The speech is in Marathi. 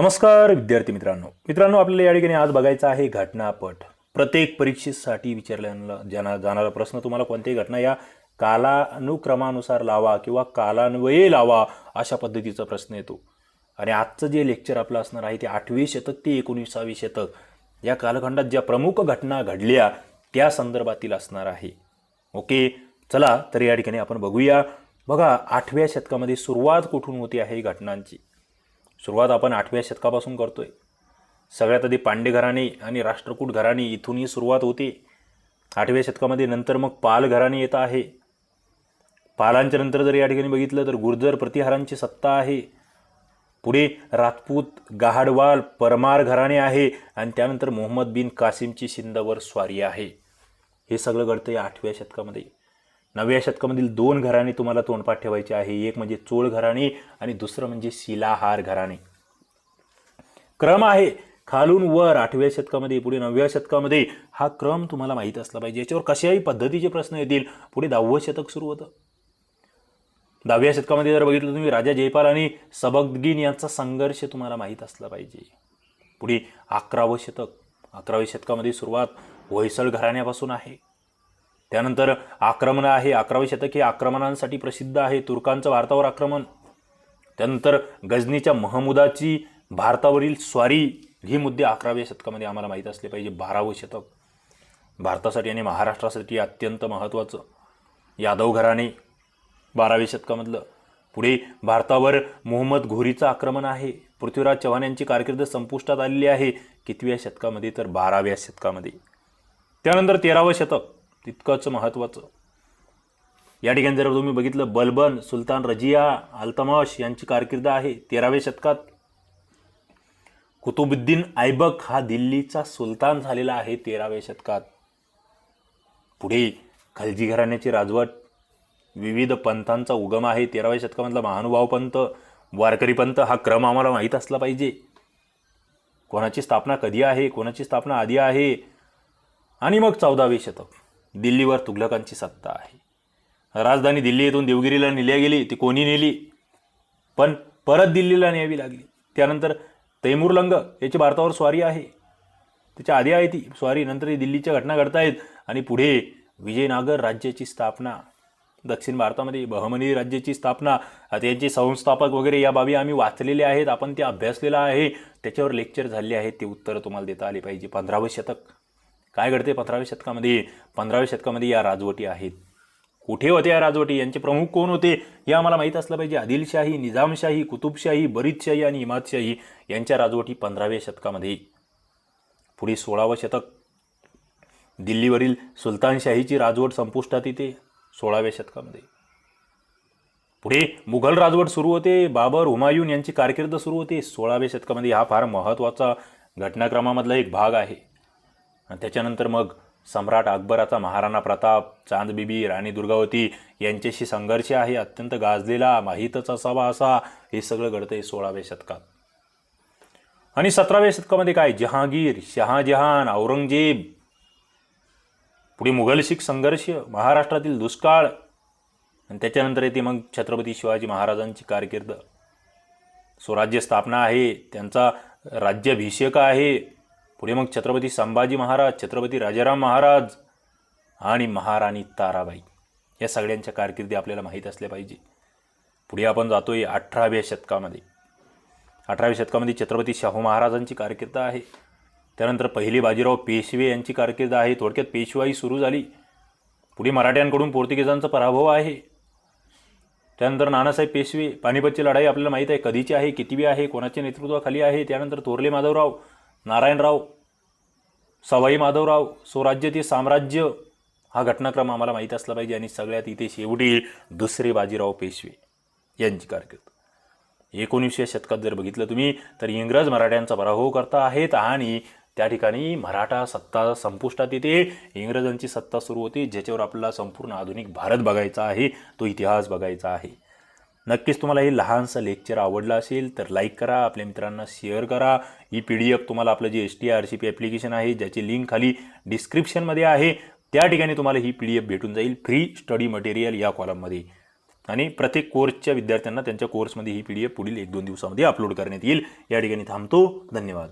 नमस्कार विद्यार्थी मित्रांनो. मित्रांनो आपल्याला या ठिकाणी आज बघायचा आहे घटनापट. प्रत्येक परीक्षेसाठी विचारल्याला जाणार जाणारा प्रश्न तुम्हाला कोणत्याही घटना या कालानुक्रमानुसार लावा किंवा कालान्वये लावा अशा पद्धतीचा प्रश्न येतो. आणि आजचं जे लेक्चर आपलं असणार आहे ते आठवे शतक ते एकोणीसावे शतक. या कालखंडात ज्या प्रमुख घटना घडल्या त्या संदर्भातील असणार आहे. ओके? चला तर या ठिकाणी आपण बघूया. बघा आठव्या शतकामध्ये सुरुवात कुठून होती आहे घटनांची? सुरुवात आपण आठव्या शतकापासून करतोय. सगळ्यात आधी पांडे घराणे आणि राष्ट्रकूट घराणे इथूनही सुरुवात होते. आठव्या शतकामध्ये नंतर मग पाल घराणे येत आहे. पालांच्या नंतर जर या ठिकाणी बघितलं तर गुर्जर प्रतिहारांची सत्ता आहे. पुढे राजपूत गहाडवाल परमार घराणे आहे आणि त्यानंतर मोहम्मद बिन कासिमची शिंदावर स्वारी आहे. हे सगळं घडतं या आठव्या शतकामध्ये. नवव्या शतकामधील दोन घराणे तुम्हाला तोंडपाठ ठेवायचे आहे. एक म्हणजे चोळ घराणे आणि दुसरं म्हणजे शिलाहार घराणे. क्रम आहे. खालून वर आठव्या शतकामध्ये पुढे नवव्या शतकामध्ये हा क्रम तुम्हाला माहीत असला पाहिजे. याच्यावर कशाही पद्धतीचे प्रश्न येतील. पुढे दहावं शतक सुरू होतं. दहाव्या शतकामध्ये जर बघितलं तुम्ही राजा जयपाल आणि सबकदगीन यांचा संघर्ष तुम्हाला माहीत असला पाहिजे. पुढे अकरावं शतक. अकराव्या शतकामध्ये सुरुवात होयसळ घराण्यापासून आहे. त्यानंतर आक्रमण आहे. अकरावे शतक हे आक्रमणांसाठी प्रसिद्ध आहे तुर्कांचं भारतावर आक्रमण. त्यानंतर गजनीच्या महमुदाची भारतावरील स्वारी ही मुद्दे अकराव्या शतकामध्ये आम्हाला माहीत असले पाहिजे. बारावं शतक. भारतासाठी आणि महाराष्ट्रासाठी अत्यंत महत्त्वाचं. यादव घराणे बाराव्या शतकामधलं. पुढे भारतावर मोहम्मद घोरीचं आक्रमण आहे. पृथ्वीराज चव्हाण यांची कारकीर्द संपुष्टात आलेली आहे. कितव्या शतकामध्ये? तर बाराव्या शतकामध्ये. त्यानंतर तेरावं शतक. तितकंच महत्त्वाचं या ठिकाणी जर तुम्ही बघितलं बलबन सुलतान रजिया अल्तमाश यांची कारकीर्द आहे तेराव्या शतकात. कुतुबुद्दीन ऐबक हा दिल्लीचा सुलतान झालेला आहे तेराव्या शतकात. पुढे खलजी घराण्याची राजवट विविध पंथांचा उगम आहे तेराव्या शतकामधला महानुभाव पंथ वारकरी पंथ हा क्रम आम्हाला माहीत असला पाहिजे. कोणाची स्थापना कधी आहे कोणाची स्थापना आधी आहे आणि मग चौदावे शतक. दिल्लीवर तुघलकांची सत्ता आहे. राजधानी दिल्ली येथून देवगिरीला नेल्या गेली ती कोणी नेली? पण परत दिल्लीला न्यावी लागली. त्यानंतर तैमूरलंग याची भारतावर स्वारी आहे. त्याच्या आधी आहे ती स्वारी नंतर ही दिल्लीच्या घटना घडतायत आणि पुढे विजयनगर राज्याची स्थापना. दक्षिण भारतामध्ये बहमनी राज्याची स्थापना. आता संस्थापक वगैरे या बाबी आम्ही वाचलेले आहेत आपण ते अभ्यासलेलं आहे. त्याच्यावर लेक्चर झाले आहेत ते उत्तरं तुम्हाला देता आली पाहिजे. पंधरावं शतक. काय घडते पंधराव्या शतकामध्ये? पंधराव्या शतकामध्ये या राजवटी आहेत. कुठे होते या राजवटी? यांचे प्रमुख कोण होते? हे आम्हाला माहीत असलं पाहिजे. आदिलशाही निजामशाही कुतुबशाही बरीदशाही आणि इमादशाही यांच्या राजवटी पंधराव्या शतकामध्ये. पुढे सोळावं शतक. दिल्लीवरील सुलतानशाहीची राजवट संपुष्टात येते सोळाव्या शतकामध्ये. पुढे मुघल राजवट सुरू होते. बाबर हुमायून यांची कारकीर्द सुरू होते. सोळाव्या शतकामध्ये हा फार महत्त्वाचा घटनाक्रमामधला एक भाग आहे. आणि त्याच्यानंतर मग सम्राट अकबराचा महाराणा प्रताप चांदबिबी राणी दुर्गावती यांच्याशी संघर्ष आहे अत्यंत गाजलेला माहीतच असावा असा हे सगळं घडतं आहे सोळाव्या शतकात. आणि सतराव्या शतकामध्ये काय? जहांगीर शहाजहान औरंगजेब. पुढे मुघल शीख संघर्ष महाराष्ट्रातील दुष्काळ. आणि त्याच्यानंतर येते मग छत्रपती शिवाजी महाराजांची कारकीर्द. स्वराज्य स्थापना आहे त्यांचा राज्याभिषेक आहे. पुढे मग छत्रपती संभाजी महाराज छत्रपती राजाराम महाराज आणि महाराणी ताराबाई. या सगळ्यांच्या कारकिर्दी आपल्याला माहीत असल्या पाहिजे. पुढे आपण जातोय अठराव्या शतकामध्ये. अठराव्या शतकामध्ये छत्रपती शाहू महाराजांची कारकीर्द आहे. त्यानंतर पहिले बाजीराव पेशवे यांची कारकीर्द आहे. थोडक्यात पेशवाई सुरू झाली. पुढे मराठ्यांकडून पोर्तुगीजांचा पराभव आहे. त्यानंतर नानासाहेब पेशवे पानिपतची लढाई आपल्याला माहीत आहे. कधीची आहे कितीवी आहे कोणाच्या नेतृत्वाखाली आहे. त्यानंतर थोरले माधवराव नारायणराव सवाई माधवराव स्वराज्य ते साम्राज्य. हा घटनाक्रम आम्हाला माहीत असला पाहिजे आणि सगळ्यात इथे शेवटी दुसरे बाजीराव पेशवे यांची कारकीर्द. एकोणीसशे शतकात जर बघितलं तुम्ही तर इंग्रज मराठ्यांचा पराभव करता आहेत आणि त्या ठिकाणी मराठा सत्ता संपुष्टात येते. इंग्रजांची सत्ता सुरू होते ज्याच्यावर आपल्याला संपूर्ण आधुनिक भारत बघायचा आहे तो इतिहास बघायचा आहे. नक्कीच तुम्हाला हे लहानसं लेक्चर आवडलं असेल तर लाईक करा आपल्या मित्रांना शेअर करा. ही पी डी एफ तुम्हाला आपलं जे S T R C P application आहे ज्याची लिंक खाली डिस्क्रिप्शनमध्ये आहे त्या ठिकाणी तुम्हाला ही पी डी एफ भेटून जाईल फ्री स्टडी मटेरियल या कॉलममध्ये आणि प्रत्येक कोर्सच्या विद्यार्थ्यांना त्यांच्या कोर्समध्ये ही पी डी एफ पुढील एक दोन दिवसामध्ये अपलोड करण्यात येईल. या ठिकाणी थांबतो. धन्यवाद.